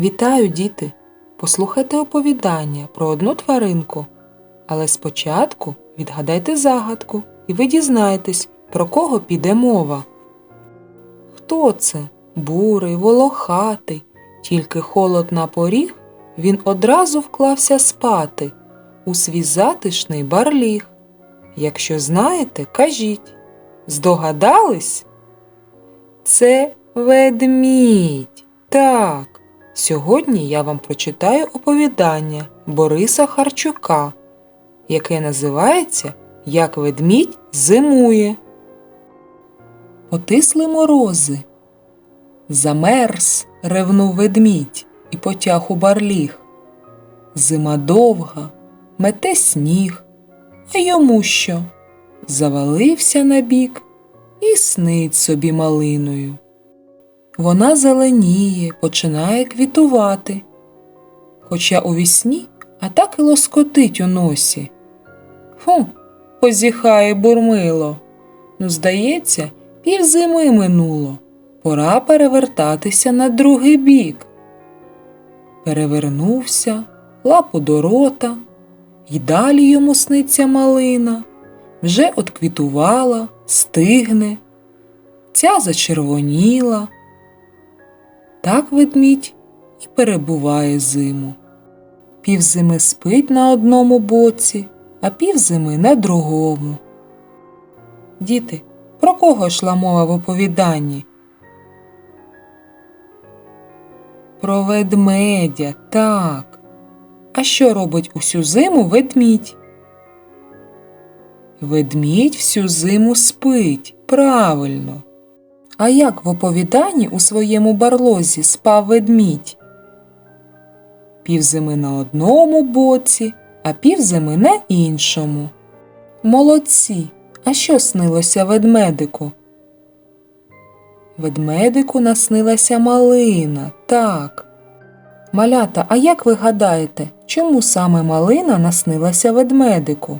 Вітаю, діти! Послухайте оповідання про одну тваринку. Але спочатку відгадайте загадку, і ви дізнаєтесь, про кого піде мова. Хто це? Бурий, волохатий, тільки холод на поріг, він одразу вклався спати у свій затишний барліг. Якщо знаєте, кажіть. Здогадались? Це ведмідь. Так. Сьогодні я вам прочитаю оповідання Бориса Харчука, яке називається Як ведмідь зимує. Потисли морози. Замерз, ревнув ведмідь і потяг у барліг. Зима довга, мете сніг, а йому що? Завалився на бік і снить собі малиною. Вона зеленіє, починає квітувати, хоча у вісні, а так і лоскотить у носі. Фу, позіхає бурмило. Ну, здається, півзими минуло. Пора перевертатися на другий бік. Перевернувся, лапу до рота, й далі йому сниться малина, вже отквітувала, стигне, ця зачервоніла. Так ведмідь і перебуває зиму. Півзими спить на одному боці, а півзими на другому. Діти, про кого йшла мова в оповіданні? Про ведмедя, так. А що робить усю зиму ведмідь? Ведмідь всю зиму спить, правильно. А як в оповіданні у своєму барлозі спав ведмідь? Півзими на одному боці, а півзими на іншому. Молодці. А що снилося ведмедику? Ведмедику наснилася малина, так. Малята, а як ви гадаєте, чому саме малина наснилася ведмедику?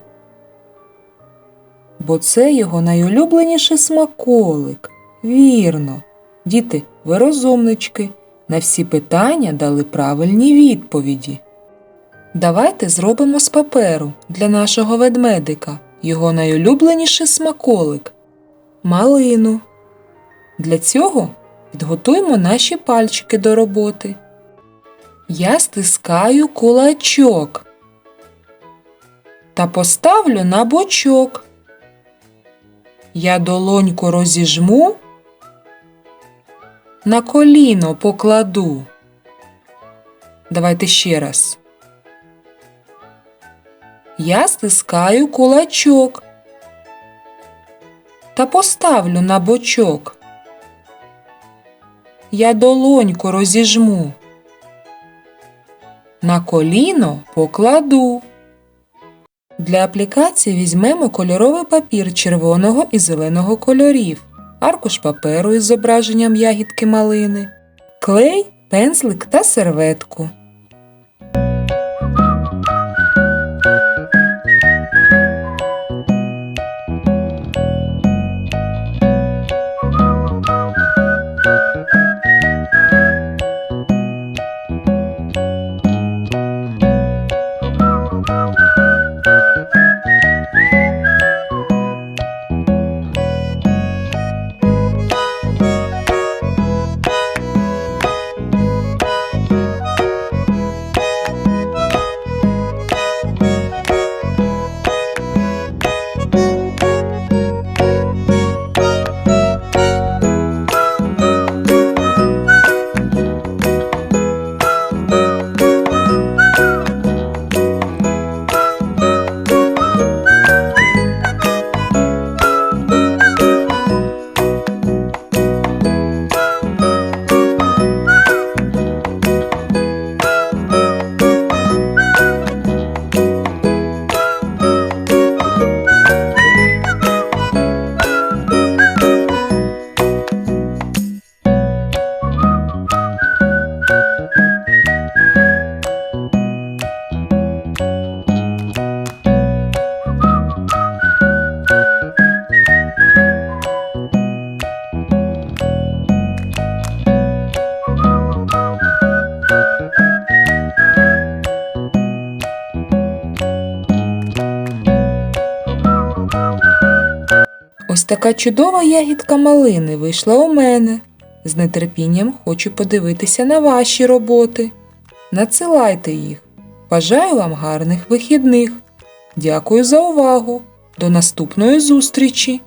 Бо це його найулюбленіший смаколик. Вірно. Діти, ви розумнички. На всі питання дали правильні відповіді. Давайте зробимо з паперу для нашого ведмедика його найулюбленіший смаколик малину. Для цього підготуємо наші пальчики до роботи. Я стискаю кулачок та поставлю на бочок. Я долоньку розіжму, на коліно покладу. Давайте ще раз. Я стискаю кулачок та поставлю на бочок. Я долоньку розіжму. На коліно покладу. Для аплікації візьмемо кольоровий папір червоного і зеленого кольорів, аркуш паперу із зображенням ягідки малини, клей, пензлик та серветку. Така чудова ягідка малини вийшла у мене. З нетерпінням хочу подивитися на ваші роботи. Надсилайте їх. Бажаю вам гарних вихідних. Дякую за увагу. До наступної зустрічі!